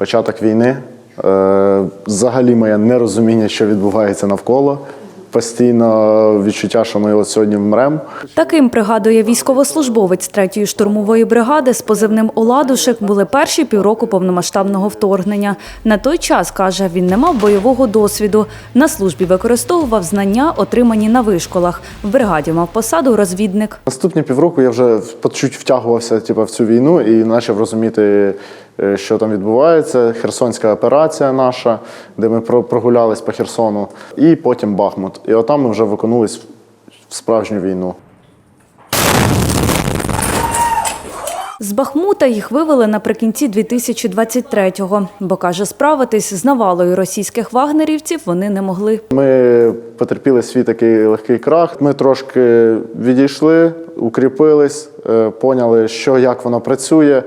початок війни, е, взагалі моє нерозуміння, що відбувається навколо. Постійно відчуття, що ми от сьогодні вмремо. Таким пригадує військовослужбовець 3-ї штурмової бригади з позивним Оладушек були перші півроку повномасштабного вторгнення. На той час, каже, він не мав бойового досвіду. На службі використовував знання, отримані на вишколах. В бригаді мав посаду розвідник. Наступні півроку я вже по чуть втягувався типу, в цю війну і почав розуміти, що там відбувається. Херсонська операція наша, де ми про- прогулялись по Херсону, і потім Бахмут. І отам ми вже виконулись в справжню війну. З Бахмута їх вивели наприкінці 2023-го, бо, каже, справитись з навалою російських вагнерівців вони не могли. Ми потерпіли свій такий легкий крах. Ми трошки відійшли, укріпились, е, поняли, що як воно працює.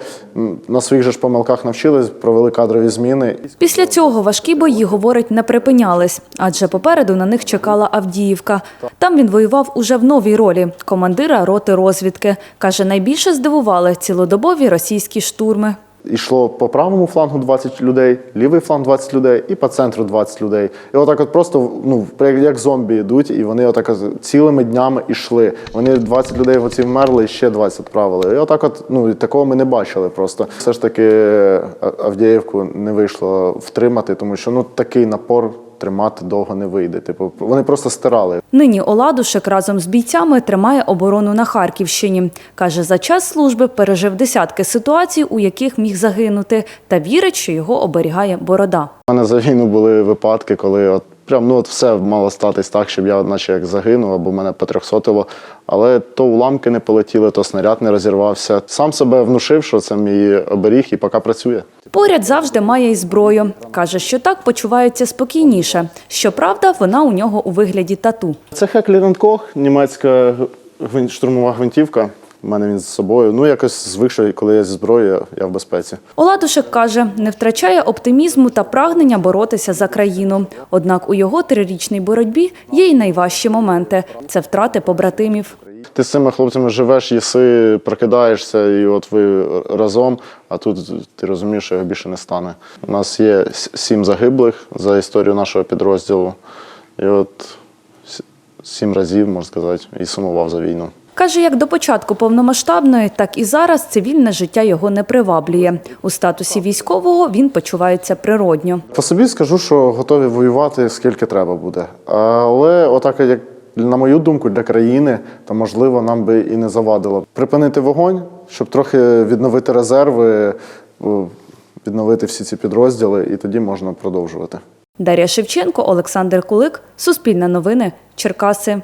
На своїх же ж помилках навчились, провели кадрові зміни. Після цього важкі бої, говорить, не припинялись, адже попереду на них чекала Авдіївка. Там він воював уже в новій ролі – командира роти розвідки. Каже, найбільше здивували цілодобові російські штурми. Ішло по правому флангу 20 людей, лівий фланг 20 людей і по центру 20 людей. І отак от просто ну, як, зомбі йдуть, і вони отак цілими днями йшли. Вони 20 людей в оці вмерли, і ще 20 відправили. І отак от, ну, такого ми не бачили просто. Все ж таки Авдіївку не вийшло втримати, тому що ну, такий напор тримати довго не вийде. Типу, вони просто стирали. Нині Оладушек разом з бійцями тримає оборону на Харківщині. Каже, за час служби пережив десятки ситуацій, у яких міг загинути, та вірить, що його оберігає борода. У мене за війну були випадки, коли от прям ну от все мало статись так, щоб я наче як загинув або мене потрьохсотило. Але то уламки не полетіли, то снаряд не розірвався. Сам себе внушив, що це мій оберіг і поки працює. Поряд завжди має й зброю. Каже, що так почувається спокійніше. Щоправда, вона у нього у вигляді тату. Це Хеклі Кох, німецька штурмова гвинтівка. У мене він з собою. Ну якось звик, що коли я зі зброєю, я в безпеці. Оладушек каже, не втрачає оптимізму та прагнення боротися за країну. Однак у його трирічній боротьбі є й найважчі моменти це втрати побратимів. Ти з цими хлопцями живеш, їси, прокидаєшся, і от ви разом, а тут ти розумієш, що його більше не стане. У нас є сім загиблих за історію нашого підрозділу. І от сім разів, можна сказати, і сумував за війну. Каже, як до початку повномасштабної, так і зараз цивільне життя його не приваблює. У статусі військового він почувається природньо. По собі скажу, що готові воювати скільки треба буде. Але отак, як на мою думку, для країни, то можливо нам би і не завадило припинити вогонь, щоб трохи відновити резерви, відновити всі ці підрозділи, і тоді можна продовжувати. Дар'я Шевченко, Олександр Кулик, Суспільне новини, Черкаси.